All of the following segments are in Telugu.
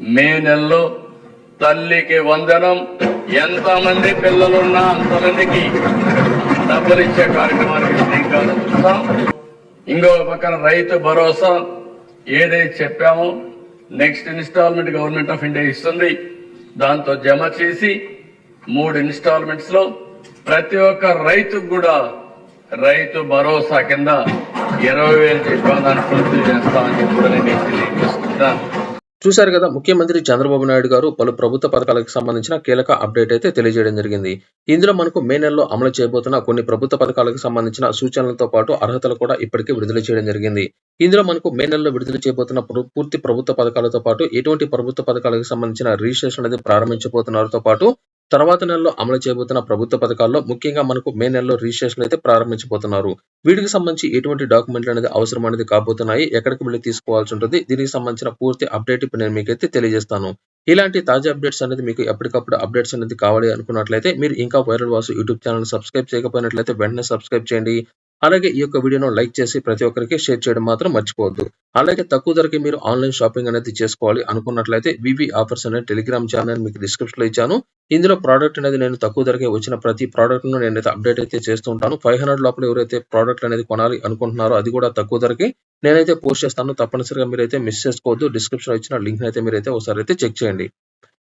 మే నెలలో తల్లికి వందనం ఎంతమంది పిల్లలున్నా అంతమందికి డబ్బులు ఇచ్చే కార్యక్రమానికి శ్రీకారం ఇంకో పక్కన రైతు భరోసా ఏదైతే చెప్పామో next installment government of India ఇస్తుంది. దాంతో జమ చేసి మూడు ఇన్స్టాల్మెంట్స్లో ప్రతి ఒక్క రైతుకు కూడా రైతు భరోసా కింద ఇరవై వేలు చెప్పాం దాన్ని పూర్తి చేస్తామని చెప్పి నేను తెలియజేస్తున్నాను చూశారు కదా ముఖ్యమంత్రి చంద్రబాబు నాయుడు గారు పలు ప్రభుత్వ పథకాలకు సంబంధించిన కీలక అప్డేట్ అయితే తెలియజేయడం జరిగింది. ఇందులో మనకు మే నెలలో అమలు చేయబోతున్న కొన్ని ప్రభుత్వ పథకాలకు సంబంధించిన సూచనలతో పాటు అర్హతలు కూడా ఇప్పటికే విడుదల చేయడం జరిగింది. ఇందులో మనకు మే నెలలో విడుదల చేయబోతున్న పూర్తి ప్రభుత్వ పథకాలతో పాటు ఎటువంటి ప్రభుత్వ పథకాలకు సంబంధించిన రిజిస్ట్రేషన్ అనేది ప్రారంభించబోతున్నారతో పాటు తర్వాత నెలలో అమలు చేయబోతున్న ప్రభుత్వ పథకాల్లో ముఖ్యంగా మనకు మే నెలలో రిజిస్ట్రేషన్ అయితే ప్రారంభించబోతున్నారు. వీటికి సంబంధించి ఎటువంటి డాక్యుమెంట్లు అనేది అవసరం అనేది కాబోతున్నాయి. ఎక్కడికి వెళ్ళి తీసుకోవాల్సి ఉంటుంది. దీనికి సంబంధించిన పూర్తి అప్డేట్ ఇప్పుడు నేను మీకైతే తెలియజేస్తాను. ఇలాంటి తాజా అప్డేట్స్ అనేది మీకు ఎప్పటికప్పుడు అప్డేట్స్ అనేది కావాలి అనుకున్నట్లయితే మీరు ఇంకా viral Vasu YouTube channel subscribe చేయకపోయినట్లయితే వెంటనే సబ్స్క్రైబ్ చేయండి. అలాగే ఈ యొక్క వీడియోను లైక్ చేసి ప్రతి ఒక్కరికి షేర్ చేయడం మాత్రం మర్చిపోవద్దు. అలాగే తక్కువ ధరకి మీరు ఆన్లైన్ షాపింగ్ అనేది చేసుకోవాలి అనుకున్నట్లయితే వివి ఆఫర్స్ అనే టెలిగ్రామ్ ఛానల్ మీకు డిస్క్రిప్షన్లో ఇచ్చాను. ఇందులో ప్రోడక్ట్ అనేది నేను తక్కువ ధరకే వచ్చిన ప్రతి ప్రోడక్ట్ను నేనైతే అప్డేట్ అయితే చేస్తూ ఉంటాను. ఫైవ్ హండ్రెడ్ లోపల ఎవరైతే ప్రోడక్ట్ అనేది కొనాలి అనుకుంటున్నారో అది కూడా తక్కువ ధరకి నేనైతే పోస్ట్ చేస్తాను. తప్పనిసరిగా మీరైతే మిస్ చేసుకోవద్దు. డిస్క్రిప్షన్లో ఇచ్చిన లింక్ అయితే మీరైతే ఒకసారి అయితే చెక్ చేయండి.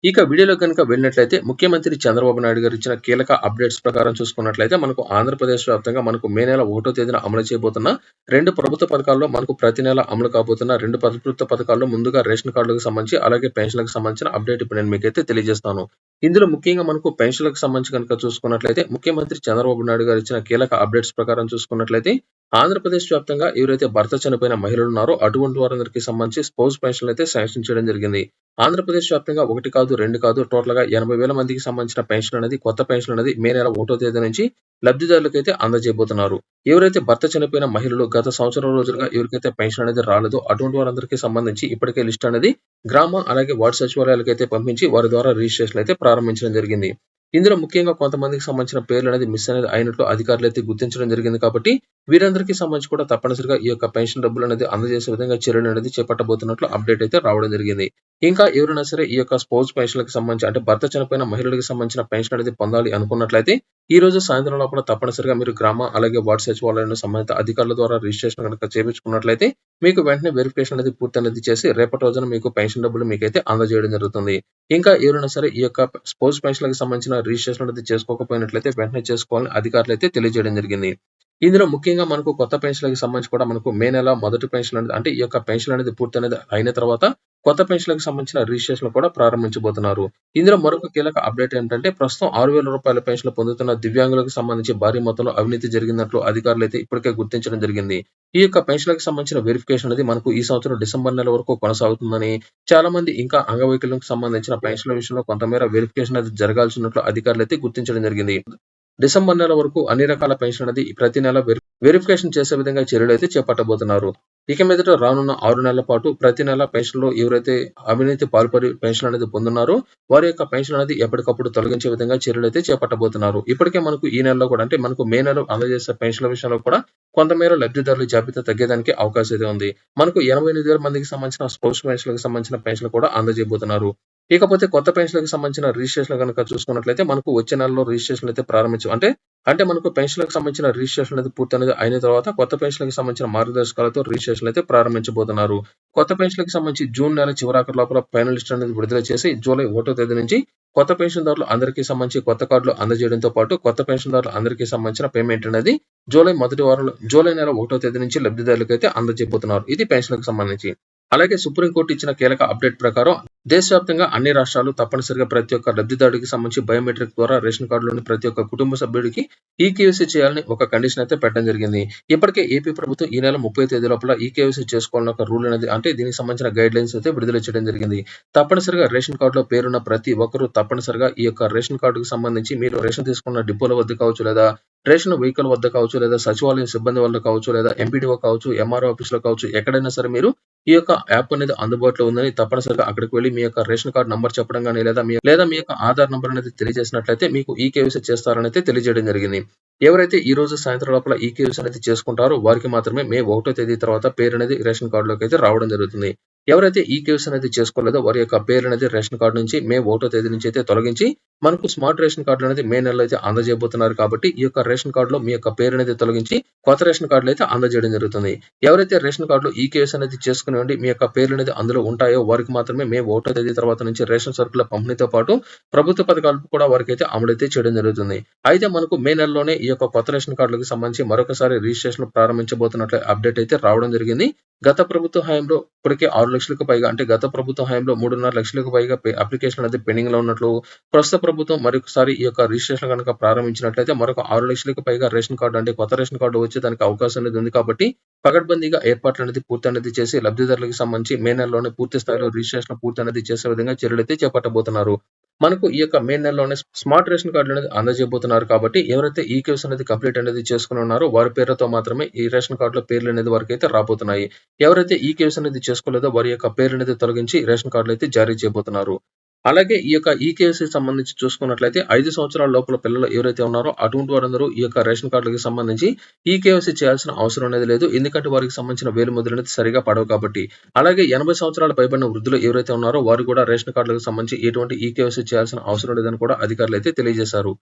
ఇక వీడియోలో కనుక వెళ్ళినట్లయితే ముఖ్యమంత్రి చంద్రబాబు నాయుడు గారు ఇచ్చిన కీలక అప్డేట్స్ ప్రకారం చూసుకున్నట్లయితే మనకు ఆంధ్రప్రదేశ్ వ్యాప్తంగా మనకు మే నెల ఒకటో తేదీన అమలు చేయబోతున్న రెండు ప్రభుత్వ పథకాల్లో మనకు ప్రతి నెల అమలు కాబోతున్న రెండు ప్రభుత్వ పథకాల్లో ముందుగా రేషన్ కార్డులకు సంబంధించి అలాగే పెన్షన్లకు సంబంధించిన అప్డేట్ ఇప్పుడు నేను మీకైతే తెలియజేస్తాను. ఇందులో ముఖ్యంగా మనకు పెన్షన్లకు సంబంధించి కనుక చూసుకున్నట్లయితే ముఖ్యమంత్రి చంద్రబాబు నాయుడు గారు ఇచ్చిన కీలక అప్డేట్స్ ప్రకారం చూసుకున్నట్లయితే ఆంధ్రప్రదేశ్ వ్యాప్తంగా ఎవరైతే భర్త చనిపోయిన మహిళలు ఉన్నారో అటువంటి వారందరికీ సంబంధించి స్పౌస్ పెన్షన్లు అయితే శాంక్షన్ చేయడం జరిగింది. ఆంధ్రప్రదేశ్ వ్యాప్తంగా ఒకటి కాదు రెండు కాదు టోటల్గా ఎనభై వేల మందికి సంబంధించిన పెన్షన్ అనేది కొత్త పెన్షన్ అనేది మే నెల ఒకటో తేదీ నుంచి లబ్ధిదారులకు అయితే అందజేయబోతున్నారు. ఎవరైతే భర్త చనిపోయిన మహిళలు గత సంవత్సరం రోజులుగా ఎవరికైతే పెన్షన్ అనేది రాలేదో అటువంటి వారందరికీ సంబంధించి ఇప్పటికే లిస్ట్ అనేది గ్రామ అలాగే వార్డు సచివాలయాలకు అయితే పంపించి వారి ద్వారా రిజిస్ట్రేషన్ అయితే ప్రారంభించడం జరిగింది. ఇందులో ముఖ్యంగా కొంతమందికి సంబంధించిన పేర్లు అనేది మిస్ అనేది అయినట్లు అధికారులు అయితే గుర్తించడం జరిగింది కాబట్టి వీరందరికీ సంబంధించి కూడా తప్పనిసరిగా ఈ యొక్క పెన్షన్ డబ్బులు అనేది అందజేసే విధంగా చర్యలు అనేది చేపట్టబోతున్నట్లు అప్డేట్ అయితే రావడం జరిగింది. ఇంకా ఎవరైనా సరే ఈ యొక్క స్పోర్ట్స్ పెన్షన్లకు సంబంధించి అంటే భర్త చనిపోయిన మహిళలకు సంబంధించిన పెన్షన్ అనేది పొందాలి అనుకున్నట్లయితే ఈ రోజు సాయంత్రం లోపల తప్పనిసరిగా మీరు గ్రామ అలాగే వార్డు సచివాలయంలో సంబంధిత అధికారుల ద్వారా రిజిస్ట్రేషన్ కనుక చేయించుకున్నట్లయితే మీకు వెంటనే వెరిఫికేషన్ అనేది పూర్తి అనేది చేసి రేపటి రోజున మీకు పెన్షన్ డబ్బులు మీకైతే అందజేయడం జరుగుతుంది. ఇంకా ఎవరైనా సరే ఈ యొక్క స్పోర్ట్స్ పెన్షన్లకు సంబంధించిన రిజిస్ట్రేషన్ అనేది చేసుకోకపోయినట్లయితే వెంటనే చేసుకోవాలని అధికారులు అయితే తెలియజేయడం జరిగింది. ఇందులో ముఖ్యంగా మనకు కొత్త పెన్షన్లకు సంబంధించి కూడా మనకు మే నెల మొదటి పెన్షన్ అనేది అంటే ఈ యొక్క పెన్షన్ అనేది పూర్తి అనేది అయిన తర్వాత కొత్త పెన్షన్లకు సంబంధించిన రిజిస్ట్రేషన్ కూడా ప్రారంభించబోతున్నారు. ఇందులో మరొక కీలక అప్డేట్ ఏంటంటే ప్రస్తుతం ఆరు వేల రూపాయల పెన్షన్ పొందుతున్న దివ్యాంగులకు సంబంధించి భారీ మొత్తంలో అవినీతి జరిగినట్లు అధికారులు అయితే ఇప్పటికే గుర్తించడం జరిగింది. ఈ యొక్క పెన్షన్లకు సంబంధించిన వెరిఫికేషన్ అనేది మనకు ఈ సంవత్సరం డిసెంబర్ నెల వరకు కొనసాగుతుందని చాలా మంది ఇంకా అంగవైకల్యంకు సంబంధించిన పెన్షన్ల విషయంలో కొంతమేర వెరిఫికేషన్ అనేది జరగాల్సినట్లు అధికారులు అయితే గుర్తించడం జరిగింది. డిసెంబర్ నెల వరకు అన్ని రకాల పెన్షన్ అనేది ప్రతి నెల వెరి- వెరిఫికేషన్ చేసే విధంగా చర్యలు అయితే చేపట్టబోతున్నారు. ఇక మీదట రానున్న ఆరు నెలల పాటు ప్రతి నెల పెన్షన్లో ఎవరైతే అవినీతి పాల్పడి పెన్షన్ అనేది పొందున్నారో వారి యొక్క పెన్షన్ అనేది ఎప్పటికప్పుడు తొలగించే విధంగా చర్యలు అయితే చేపట్టబోతున్నారు. ఇప్పటికే మనకు ఈ నెలలో కూడా అంటే మనకు మే నెల అందజేసే పెన్షన్ల విషయంలో కూడా కొంతమేర లబ్ధిదారుల జాబితా తగ్గేదానికి అవకాశం అయితే ఉంది. మనకు ఎనభై ఎనిమిది వేల మందికి సంబంధించిన స్పోర్ట్స్ పెన్షన్లకు సంబంధించిన పెన్షన్ కూడా అందజేయబోతున్నారు. ఇకపోతే కొత్త పెన్షన్లకు సంబంధించిన రిజిస్ట్రేషన్ కనుక చూసుకున్నట్లయితే మనకు వచ్చే నెలలో రిజిస్ట్రేషన్ అయితే ప్రారంభించు. అంటే అంటే మనకు పెన్షన్లకు సంబంధించిన రిజిస్ట్రేషన్ అనేది పూర్తి అనేది అయిన తర్వాత కొత్త పెన్షన్లకు సంబంధించిన మార్గదర్శకాలతో రిజిస్ట్రేషన్ అయితే ప్రారంభించబోతున్నారు. కొత్త పెన్షన్లకు సంబంధించి జూన్ నెల చివరాఖరు లోపల ఫైనల్ లిస్ట్ అనేది విడుదల చేసి జూలై ఒకటో తేదీ నుంచి కొత్త పెన్షన్దారులు అందరికీ సంబంధించి కొత్త కార్డులు అందజేయడంతో పాటు కొత్త పెన్షన్దారులు అందరికీ సంబంధించిన పేమెంట్ అనేది జూలై మొదటి వారంలో జూలై నెల ఒకటో తేదీ నుంచి లబ్ధిదారులకు అయితే అందజేయబోతున్నారు. ఇది పెన్షన్లకు సంబంధించి. అలాగే సుప్రీంకోర్టు ఇచ్చిన కీలక అప్డేట్ ప్రకారం దేశవ్యాప్తంగా అన్ని రాష్ట్రాలు తప్పనిసరిగా ప్రతి ఒక్క లబ్ధిదారుడికి సంబంధించి బయోమెట్రిక్ ద్వారా రేషన్ కార్డులోని ప్రతి ఒక్క కుటుంబ సభ్యుడికి ఈకేవీసీ చేయాలని ఒక కండిషన్ అయితే పెట్టడం జరిగింది. ఇప్పటికే ఏపీ ప్రభుత్వం ఈ నెల ముప్పై తేదీ లోపల ఈకేవీసీ చేసుకోవాలని ఒక రూల్ అనేది అంటే దీనికి సంబంధించిన గైడ్ లైన్స్ అయితే విడుదల చేయడం జరిగింది. తప్పనిసరిగా రేషన్ కార్డులో పేరున్న ప్రతి ఒక్కరూ తప్పనిసరిగా ఈ యొక్క రేషన్ కార్డుకు సంబంధించి మీరు రేషన్ తీసుకున్న డిపోల వద్ద కావచ్చు లేదా రేషన్ వెహికల్ వద్ద కావచ్చు లేదా సచివాలయం సిబ్బంది వల్ల కావచ్చు లేదా ఎంపీడీఓ కావచ్చు ఎంఆర్ఓ ఆఫీస్లో కావచ్చు ఎక్కడైనా సరే మీరు ఈ యొక్క యాప్ అనేది అందుబాటులో ఉందని తప్పనిసరిగా అక్కడికి వెళ్ళి మీ యొక్క రేషన్ కార్డు నంబర్ చెప్పడం కానీ లేదా మీ లేదా మీ యొక్క ఆధార్ నంబర్ అనేది తెలియజేసినట్లయితే మీకు ఈ కేవీసీ చేస్తారని అయితే తెలియజేయడం జరిగింది. ఎవరైతే ఈ రోజు సాయంత్రం లోపల ఈ కేవీసీ అనేది చేసుకుంటారో వారికి మాత్రమే మే ఒకటో తేదీ తర్వాత పేరు అనేది రేషన్ కార్డులోకి అయితే రావడం జరుగుతుంది. ఎవరైతే ఈ కేవ్స్ అనేది చేసుకోలేదో వారి యొక్క పేరు అనేది రేషన్ కార్డు నుంచి మే ఒకటో తేదీ నుంచి అయితే తొలగించి మనకు స్మార్ట్ రేషన్ కార్డులు అనేది మే నెలలో అయితే అందజేయబోతున్నారు కాబట్టి ఈ యొక్క రేషన్ కార్డులో మీ యొక్క పేరు అనేది తొలగించి కొత్త రేషన్ కార్డులు అయితే అందజేయడం జరుగుతుంది. ఎవరైతే రేషన్ కార్డులో ఈ కేవ్స్ అనేది చేసుకుని ఉండి మీ యొక్క పేర్లు అనేది అందులో ఉంటాయో వారికి మాత్రమే మే ఒకటో తేదీ తర్వాత నుంచి రేషన్ సరుకుల పంపిణీతో పాటు ప్రభుత్వ పథకాలు కూడా వారికి అయితే అమలైతే చేయడం జరుగుతుంది. అయితే మనకు మే నెలలోనే ఈ యొక్క కొత్త రేషన్ కార్డులకు సంబంధించి మరొకసారి రిజిస్ట్రేషన్ ప్రారంభించబోతున్నట్లు అప్డేట్ అయితే రావడం జరిగింది. గత ప్రభుత్వ హయాంలో ఇప్పటికే ఆరు లక్షలకు పైగా అంటే గత ప్రభుత్వ హయాంలో మూడున్నర లక్షలకు పైగా అప్లికేషన్ అనేది పెండింగ్లో ఉన్నట్లు ప్రస్తుత ప్రభుత్వం మరొకసారి ఈ యొక్క రిజిస్ట్రేషన్ కనుక ప్రారంభించినట్లయితే మరొక ఆరు లక్షలకు పైగా రేషన్ కార్డు అంటే కొత్త రేషన్ కార్డు వచ్చేదానికి అవకాశం అనేది ఉంది కాబట్టి పగడ్బందీగా ఏర్పాట్లు అనేది పూర్తి అనేది చేసి లబ్ధిదారులకు సంబంధించి మే నెలలోనే పూర్తి స్థాయిలో రిజిస్ట్రేషన్ పూర్తి అనేది చేసే విధంగా చర్యలు అయితే చేపట్టబోతున్నారు. మనకు ఈ యొక్క మే నెలలోనే స్మార్ట్ రేషన్ కార్డులు అనేది అందజేయబోతున్నారు కాబట్టి ఎవరైతే ఈ కేసు అనేది కంప్లీట్ అనేది చేసుకుని ఉన్నారో వారి పేర్లతో మాత్రమే ఈ రేషన్ కార్డులో పేర్లు అనేది వారికి అయితే రాబోతున్నాయి. ఎవరైతే ఈ కేసు అనేది చేసుకోలేదో వారి యొక్క పేర్లు అనేది తొలగించి రేషన్ కార్డులు అయితే జారీ చేయబోతున్నారు. అలాగే ఈ యొక్క ఈ సంబంధించి చూసుకున్నట్లయితే ఐదు సంవత్సరాల లోపల పిల్లలు ఎవరైతే ఉన్నారో అటువంటి వారందరూ ఈ యొక్క రేషన్ కార్డులకు సంబంధించి ఈ కేవైసీ చేయాల్సిన అవసరం అనేది లేదు. ఎందుకంటే వారికి సంబంధించిన వేలు ముద్రలు అనేది సరిగా పడవు కాబట్టి. అలాగే ఎనభై సంవత్సరాల పైబడిన వృద్ధులు ఎవరైతే ఉన్నారో వారు కూడా రేషన్ కార్డులకు సంబంధించి ఎటువంటి ఈ కేవైసీ చేయాల్సిన అవసరం లేదని కూడా అధికారులు అయితే తెలియజేశారు.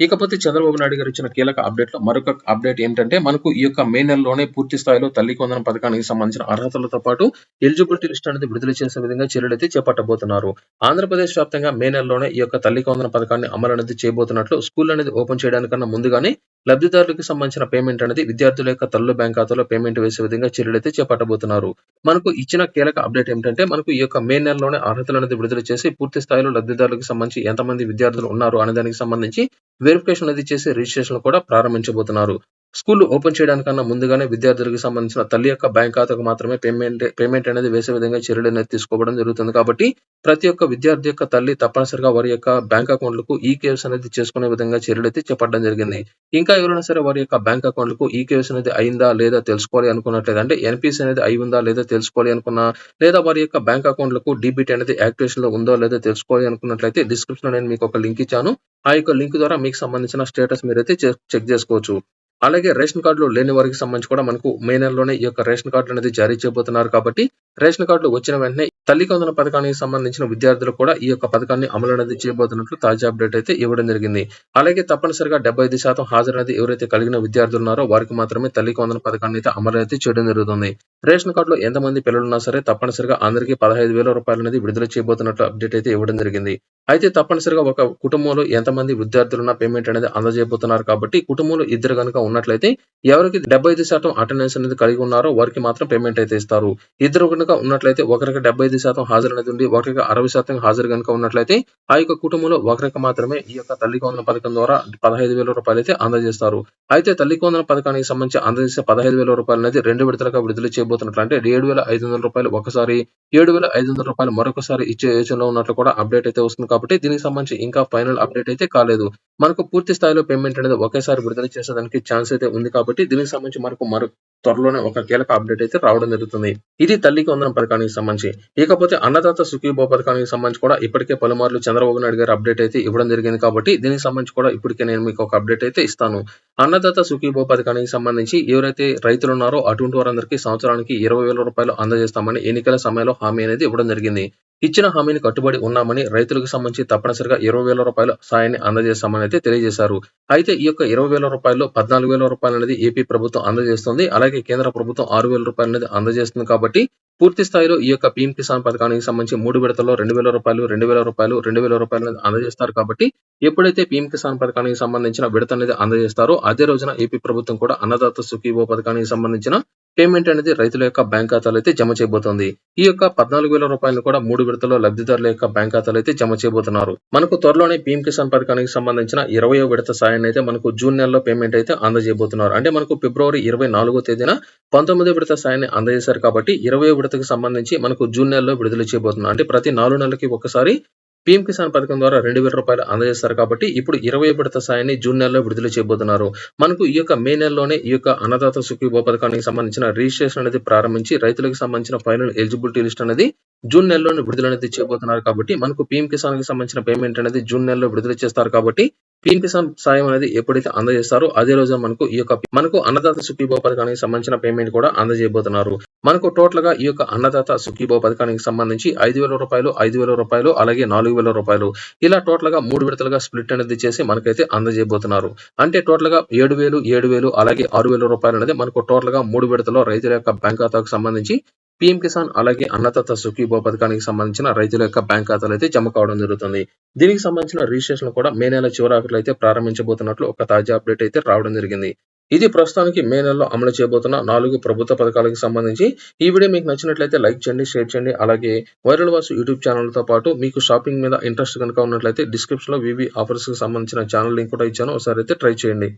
ఇకపోతే చంద్రబాబు నాయుడు గారు ఇచ్చిన కీలక అప్డేట్లో మరొక అప్డేట్ ఏంటంటే మనకు ఈ యొక్క మే నెలలోనే పూర్తి స్థాయిలో తల్లి కొందన పథకానికి సంబంధించిన అర్హతలతో పాటు ఎలిజిబిలిటీ లిస్ట్ అనేది విడుదల చేసే విధంగా చర్యలు అయితే చేపట్టబోతున్నారు. ఆంధ్రప్రదేశ్ వ్యాప్తంగా మే నెలలోనే ఈ యొక్క తల్లి కొందన పథకాన్ని అమలు అనేది చేయబోతున్నట్లు స్కూల్ అనేది ఓపెన్ చేయడానికన్నా ముందుగానే లబ్ధిదారులకు సంబంధించిన పేమెంట్ అనేది విద్యార్థుల యొక్క తల్లు బ్యాంక్ ఖాతాలో పేమెంట్ వేసే విధంగా చర్యలు అయితే చేపట్టబోతున్నారు. మనకు ఇచ్చిన కీలక అప్డేట్ ఏంటంటే మనకు ఈ యొక్క మే నెలలోనే అర్హతలు అనేది విడుదల చేసి పూర్తి స్థాయిలో లబ్ధిదారులకు సంబంధించి ఎంతమంది విద్యార్థులు ఉన్నారు అనే దానికి సంబంధించి వెరిఫికేషన్ అనేది చేసి రిజిస్ట్రేషన్ కూడా ప్రారంభించబోతున్నారు. స్కూల్ ఓపెన్ చేయడానికన్నా ముందుగానే విద్యార్థులకు సంబంధించిన తల్లి యొక్క బ్యాంక్ ఖాతాకు మాత్రమే పేమెంట్ పేమెంట్ అనేది వేసే విధంగా చర్యలు అనేది తీసుకోవడం జరుగుతుంది. కాబట్టి ప్రతి ఒక్క విద్యార్థి యొక్క తల్లి తప్పనిసరిగా వారి యొక్క బ్యాంక్ అకౌంట్లకు ఈ కేవైసీ అనేది చేసుకునే విధంగా చర్యలు అయితే చేపట్టడం జరిగింది. ఇంకా ఎవరైనా సరే వారి యొక్క బ్యాంక్ అకౌంట్లకు ఈ కేవైసీ అనేది అయిందా లేదా తెలుసుకోవాలి అనుకున్నట్లయితే అంటే ఎన్పిఎస్ అనేది అయి ఉందా లేదా తెలుసుకోవాలి అనుకున్నా లేదా వారి యొక్క బ్యాంక్ అకౌంట్లకు డీబీటీ అనేది యాక్టివేషన్లో ఉందో లేదో తెలుసుకోవాలి అనుకున్నట్లయితే డిస్క్రిప్షన్లో నేను మీకు ఒక లింక్ ఇచ్చాను. ఆ యొక్క లింక్ ద్వారా మీకు సంబంధించిన స్టేటస్ మీరైతే చెక్ చెక్ చేసుకోవచ్చు. అలాగే రేషన్ కార్డులు లేని వారికి సంబంధించి కూడా మనకు మే నెలలోనే ఈ యొక్క రేషన్ కార్డులు అనేది జారీ చేయబోతున్నారు కాబట్టి రేషన్ కార్డులు వచ్చిన వెంటనే తల్లి కొందన పథకానికి సంబంధించిన విద్యార్థులు కూడా ఈ యొక్క పథకాన్ని అమలు అనేది చేయబోతున్నట్లు తాజా అప్డేట్ అయితే ఇవ్వడం జరిగింది. అలాగే తప్పనిసరిగా డెబ్బై ఐదు శాతం హాజరు ఎవరైతే కలిగిన విద్యార్థులు ఉన్నారో వారికి మాత్రమే తల్లి కొందన పథకాన్ని అయితే అమలు అయితే చేయడం జరుగుతుంది. రేషన్ కార్డులో ఎంతమంది పిల్లలు ఉన్నా సరే తప్పనిసరిగా అందరికీ పదహైదు వేల రూపాయలు అనేది విడుదల చేయబోతున్నట్లు అప్డేట్ అయితే ఇవ్వడం జరిగింది. అయితే తప్పనిసరిగా ఒక కుటుంబంలో ఎంతమంది విద్యార్థులున్న పేమెంట్ అనేది అందజేయబోతున్నారు కాబట్టి కుటుంబంలో ఇద్దరు కనుక ఉన్నట్లయితే ఎవరికి డెబ్బై ఐదు శాతం అటెండెన్స్ అనేది కలిగి ఉన్నారో వారికి మాత్రం పేమెంట్ అయితే ఇస్తారు. ఇద్దరు కనుక ఉన్నట్లయితే ఒకరికి డెబ్బై ఐదు శాతం హాజరు అనేది ఒకరికి అరవై శాతం హాజరు కనుక ఉన్నట్లయితే ఆ యొక్క కుటుంబంలో ఒకరికి మాత్రమే ఈ యొక్క తల్లి కొందన పథకం ద్వారా పదహైదు వేల రూపాయలు అయితే అందజేస్తారు. అయితే తల్లి కొందన పథకానికి సంబంధించి అందజేసే పదహైదు వేల రూపాయలు అనేది రెండు విడతలుగా విడుదల చేయబోతున్నట్లు అంటే ఏడు వేల ఐదు వందల రూపాయలు ఒకసారి ఏడు వేల ఐదు వందల రూపాయలు మరొకసారి ఇచ్చే యోచనలో ఉన్నట్లు కూడా అప్డేట్ అయితే వస్తుంది కాబట్టి దీనికి సంబంధించి ఇంకా ఫైనల్ అప్డేట్ అయితే కాలేదు. మనకు పూర్తి స్థాయిలో పేమెంట్ అనేది ఒకేసారి విడుదల చేసేదానికి ఛాన్స్ అయితే ఉంది కాబట్టి దీనికి సంబంధించి మనకు మరో త్వరలోనే ఒక కీలక అప్డేట్ అయితే రావడం జరుగుతుంది. ఇది తల్లికి వందనం పథకానికి సంబంధించి. ఇకపోతే అన్నదాత సుఖీభో పథకానికి సంబంధించి కూడా ఇప్పటికే పలుమార్లు చంద్రబాబు నాయుడు గారు అప్డేట్ అయితే ఇవ్వడం జరిగింది కాబట్టి దీనికి సంబంధించి కూడా ఇప్పటికే నేను మీకు ఒక అప్డేట్ అయితే ఇస్తాను. అన్నదాత సుఖీభో పథకానికి సంబంధించి ఎవరైతే రైతులు ఉన్నారో అటువంటి వారందరికీ సంవత్సరానికి ఇరవై వేల రూపాయలు అందజేస్తామని ఎన్నికల సమయంలో హామీ అనేది ఇవ్వడం జరిగింది. ఇచ్చిన హామీని కట్టుబడి ఉన్నామని రైతులకు సంబంధించి తప్పనిసరిగా ఇరవై వేల రూపాయల సాయాన్ని అందజేస్తామని అయితే తెలియజేశారు. అయితే ఈ యొక్క ఇరవై వేల రూపాయలు పద్నాలుగు వేల రూపాయలు అనేది ఏపీ ప్రభుత్వం అందజేస్తుంది. అలాగే కేంద్ర ప్రభుత్వం ఆరు వేల రూపాయలు అనేది అందజేస్తుంది కాబట్టి పూర్తి స్థాయిలో ఈ యొక్క పీఎం కిసాన్ పథకానికి సంబంధించి మూడు విడతల్లో రెండు వేల రూపాయలు రెండు వేల రూపాయలు రెండు వేల రూపాయలు అందజేస్తారు కాబట్టి ఎప్పుడైతే పీఎం కిసాన్ పథకానికి సంబంధించిన విడత అనేది అందజేస్తారో అదే రోజున ఏపీ ప్రభుత్వం కూడా అన్నదాత సుఖీవో పథకానికి సంబంధించిన పేమెంట్ అనేది రైతుల యొక్క బ్యాంక్ ఖాతాలో అయితే జమ చేయబోతోంది. ఈ యొక్క పద్నాలుగు వేల రూపాయలు కూడా మూడు విడతల్లో లబ్ధిదారుల యొక్క బ్యాంక్ ఖాతాలో అయితే జమ చేయబోతున్నారు. మనకు త్వరలోనే పీఎం కిసాన్ పథకానికి సంబంధించిన ఇరవయో విడత సాయాన్ని అయితే మనకు జూన్ నెలలో పేమెంట్ అయితే అందజేయబోతున్నారు. అంటే మనకు ఫిబ్రవరి ఇరవై నాలుగో తేదీన పంతొమ్మిదో విడత సాయాన్ని అందజేశారు కాబట్టి ఇరవై విడతకు సంబంధించి మనకు జూన్ నెలలో విడుదల చేయబోతున్నాం. అంటే ప్రతి నాలుగు నెలలకి ఒకసారి పీఎం కిసాన్ పథకం ద్వారా రెండు వేల రూపాయలు అందజేస్తారు కాబట్టి ఇప్పుడు ఇరవై విడత సాయాన్ని జూన్ నెలలో విడుదల చేయబోతున్నారు. మనకు ఈ యొక్క మే నెలలోనే ఈ యొక్క అన్నదాత సుఖీభో పథకానికి సంబంధించిన రిజిస్ట్రేషన్ అనేది ప్రారంభించి రైతులకు సంబంధించిన ఫైనల్ ఎలిజిబిలిటీ లిస్ట్ అనేది జూన్ నెలలోనే విడుదల అనేది చేయబోతున్నారు కాబట్టి మనకు పీఎం కిసాన్కి సంబంధించిన పేమెంట్ అనేది జూన్ నెలలో విడుదల చేస్తారు కాబట్టి పిఎం కిసాన్ సాయం అనేది ఎప్పుడైతే అందజేస్తారో అదే రోజు మనకు ఈ యొక్క మనకు అన్నదాత సుఖీభో పథకానికి సంబంధించిన పేమెంట్ కూడా అందజేయబోతున్నారు. మనకు టోటల్గా ఈ యొక్క అన్నదాత సుఖీభో పథకానికి సంబంధించి ఐదు వేల రూపాయలు ఐదు వేల రూపాయలు అలాగే నాలుగు వేల రూపాయలు. ఇలా టోటల్గా మూడు విడతలుగా స్ప్లిట్ అనేది చేసి మనకైతే అందజేయబోతున్నారు. అంటే టోటల్గా ఏడు వేలు ఏడు వేలు అలాగే ఆరు వేల రూపాయలు అనేది మనకు టోటల్గా మూడు విడతలో రైతుల యొక్క బ్యాంక్ ఖాతాకు సంబంధించి పీఎం కిసాన్ అలాగే అన్నదాత సుఖీభో పథకానికి సంబంధించిన రైతుల యొక్క బ్యాంక్ ఖాతాలు అయితే జమ కావడం జరుగుతుంది. దీనికి సంబంధించిన రిజిస్ట్రేషన్ కూడా మే నెల చివరాకులు అయితే ప్రారంభించబోతున్నట్లు ఒక తాజా అప్డేట్ అయితే రావడం జరిగింది. ఇది ప్రస్తుతానికి మే నెలలో అమలు చేయబోతున్న నాలుగు ప్రభుత్వ పథకాలకు సంబంధించి ఈ వీడియో మీకు నచ్చినట్లయితే లైక్ చేయండి షేర్ చేయండి. అలాగే వైరల్ వాసు యూట్యూబ్ ఛానల్తో పాటు మీకు షాపింగ్ మీద ఇంట్రెస్ట్ కనుక ఉన్నట్లయితే డిస్క్రిప్షన్లో వివి ఆఫర్స్కి సంబంధించిన ఛానల్ లింక్ కూడా ఇచ్చాను. ఒకసారి అయితే ట్రై చేయండి.